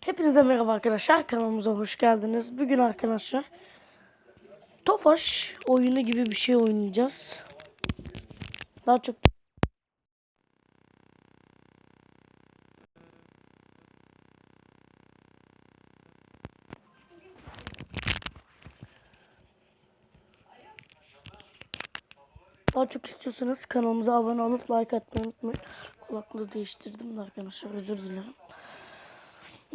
Hepinize merhaba arkadaşlar. Kanalımıza hoş geldiniz. Bugün arkadaşlar Tofaş oyunu gibi bir şey oynayacağız. Daha çok Daha çok istiyorsanız kanalımıza abone olup like atmayı unutmayın. Kulaklığı değiştirdim de arkadaşlar özür dilerim.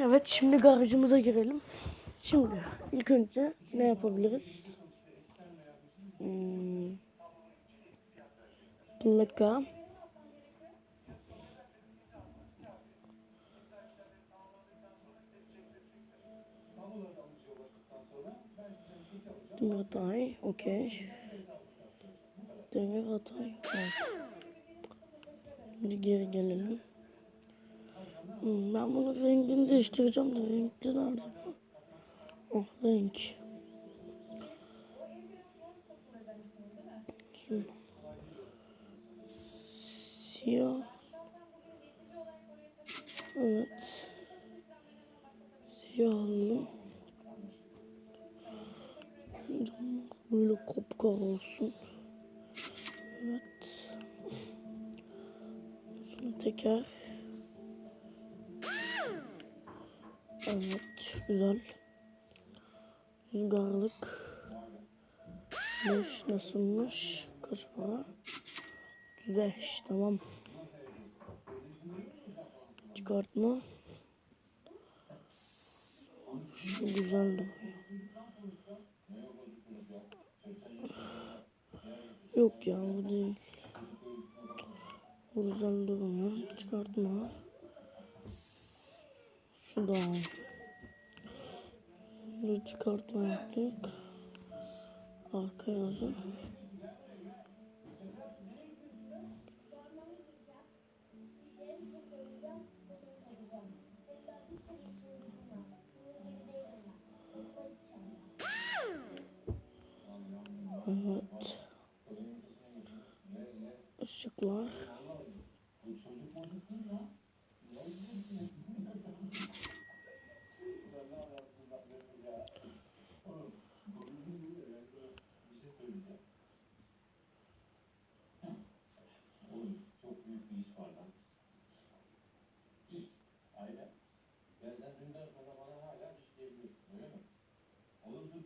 Evet şimdi garajımıza girelim. Şimdi ilk önce ne yapabiliriz? Hmm. Plaka. Demir Hatay, okey. Demir Hatay, evet. Şimdi geri gelelim. Hmm, ben bunun rengini değiştireceğim de renkli nerede? Oh renk. Şimdi. Siyah. Evet. Siyah alalım. Böyle kopkar olsun. Evet. Sonra teker. Evet, güzel. Rüzgarlık. 5 nasılmış? Kaç para? 5 tamam. Çıkartma. Şu güzel duruyor. Yok ya bu değil. Bu güzel durmuyor. Çıkartma. Şu da. Bunu çıkartma yaptık. Arka yazı. Evet. Işıklar.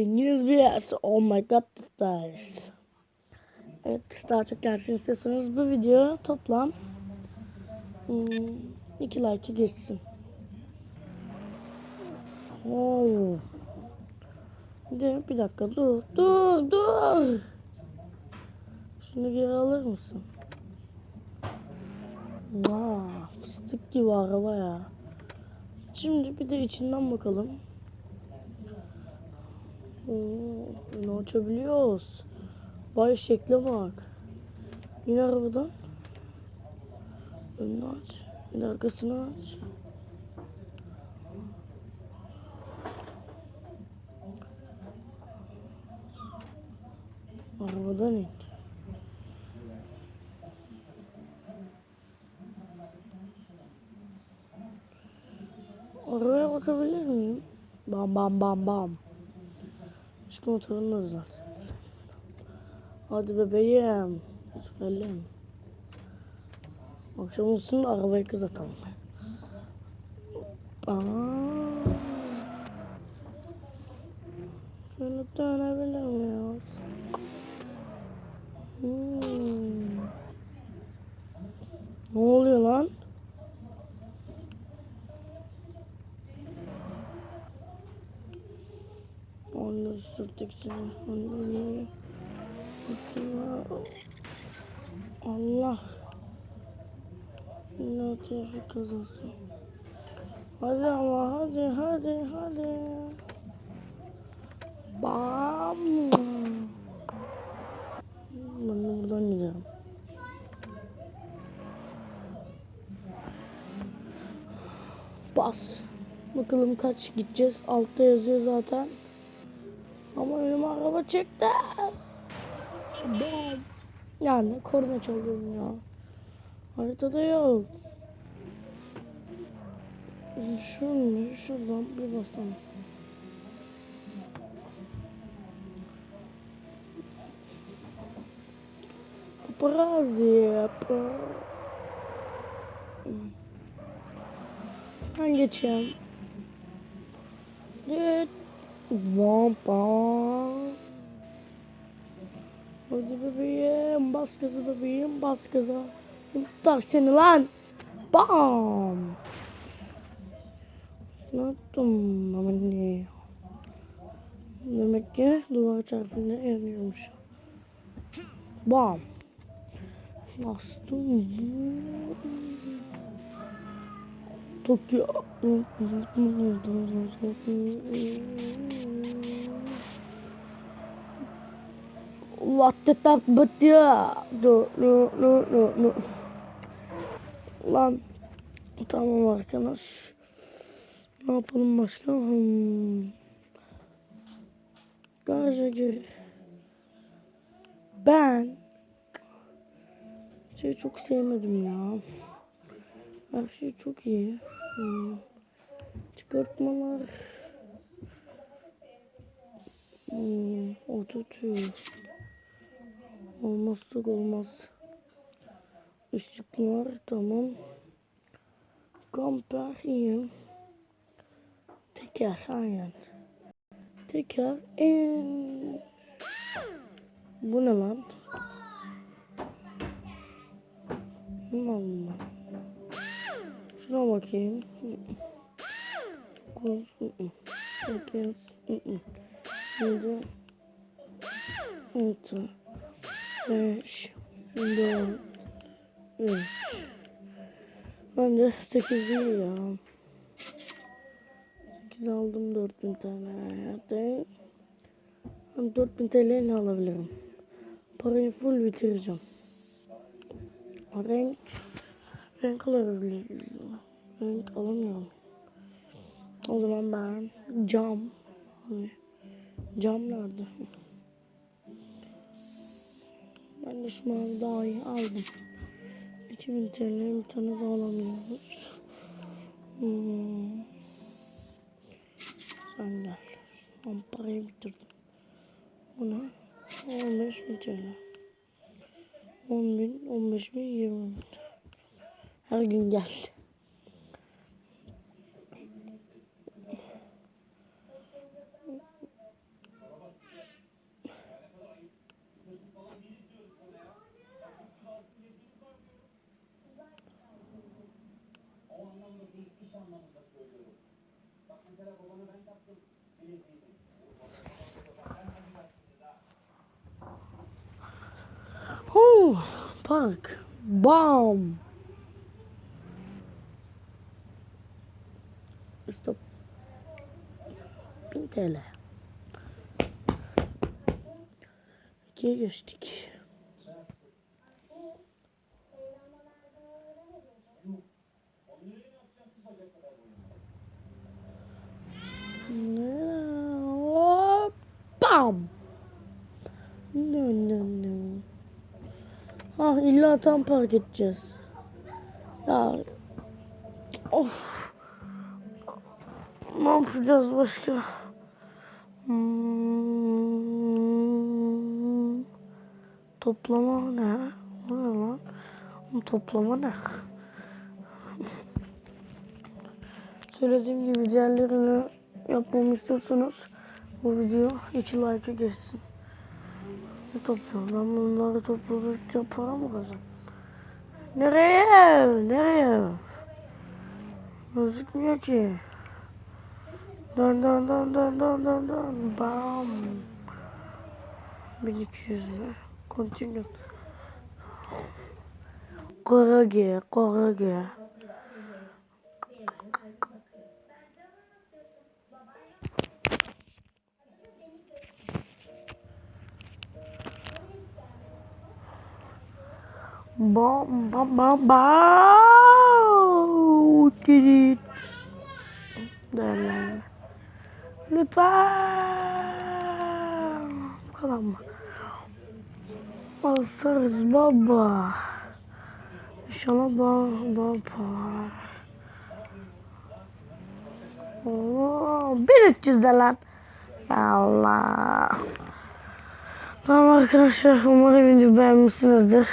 Zenginiz bir yer. Oh my god guys. Evet daha çok gelsin istiyorsanız bu video toplam hmm, 2 like geçsin. Oo. Bir, bir dakika dur dur dur. Şunu geri alır mısın? Vaa fıstık gibi araba ya. Şimdi bir de içinden bakalım. Oo, bunu açabiliyoruz. Vay şekle bak. Yine arabadan. Önünü aç. Bir arkasını aç. Arabadan in. Arabaya bakabilir miyim? Bam bam bam bam. Motorunu da zaten. Hadi bebeğim. Söyleyeyim. Akşam olsun arabayı kız atalım. Aa. Şöyle dönebilir miyiz? Hmm. Ne oluyor lan? Onu Allah. Ne trafik kazası. Hadi ama hadi hadi hadi. Bam. Ben de buradan gidiyorum. Bas. Bakalım kaç gideceğiz. Altta yazıyor zaten. Ama önüme araba çekti. Bam. Yani korna çalıyorum ya. Haritada yok. Şunu şuradan bir basalım. Paparazzi. Ben geçeyim. Vampa. Hadi bebeğim. Bas gaza bebeğim. Bas gaza. Yumurtlar seni lan. Bam. Ne yaptım ama? Demek ki duvar çarpınca yanıyormuş. Bam. Bastım. Tokyo. What the but ya? Dur, dur, dur, dur, dur. Lan. Tamam arkadaş. Ne yapalım başka? Hmm. Garaja gir. Ben şey çok sevmedim ya. Her şey çok iyi. Hmm. Çıkartmalar. Hmm. Ototür. Olmazsa olmaz. Işıklar tamam. Kamper iyi. Teker aynen. Teker en. Bu ne lan? Ne lan? Şuna bakayım. Kuz. Sekiz. Yedi. Altı. Beş. Dört. Üç. Bence sekiz iyi ya. Sekiz aldım dört bin tane. Hadi. Ben dört bin TL ne alabilirim? Parayı full bitireceğim. Renk. Renk alabilirim. Renk alamıyorum. O zaman ben cam. Abi, Cam nerede? Ben de şu mavi daha iyi aldım. 2000 TL bir tane daha alamıyoruz. Hmm. Sen gel. Şu an parayı bitirdim. Bu ne? 15 bin TL. 10 bin, 15 bin, 20 bin. Her gün gel. Huu, park. Bam. TL. İkiye geçtik. Bam. No no no. Ah illa tam park edeceğiz. Ya. Of. Ne yapacağız başka? Hmm. Toplama ne? O ne lan? Toplama ne? Söylediğim gibi diğerlerini yapmamı istiyorsanız bu video 2 like'a geçsin. Ne topluyorum? Ben bunları topladıkça para mı kazanırım? Nereye? Nereye? Gözükmüyor ki. Dön dön dön dön dön dön dön. Bam. 1200 mü? Continue. Korage, korage. Bom, bom, bom, bom. Did it. There, there. Lütfen. Bu kadar mı? Basarız baba. İnşallah daha, daha pahalı. Oo, 1300 de lan. Ya Allah. Tamam arkadaşlar umarım video beğenmişsinizdir.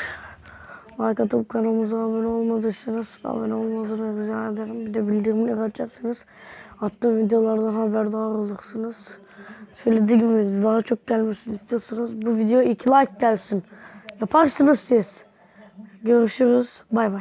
Like atıp kanalımıza abone olmadıysanız abone olmanızı rica ederim. Bir de bildirimleri açarsanız attığım videolardan haberdar olursunuz. Söylediğim gibi daha çok gelmesini istiyorsanız bu video iki like gelsin. Yaparsınız siz. Görüşürüz. Bay bay.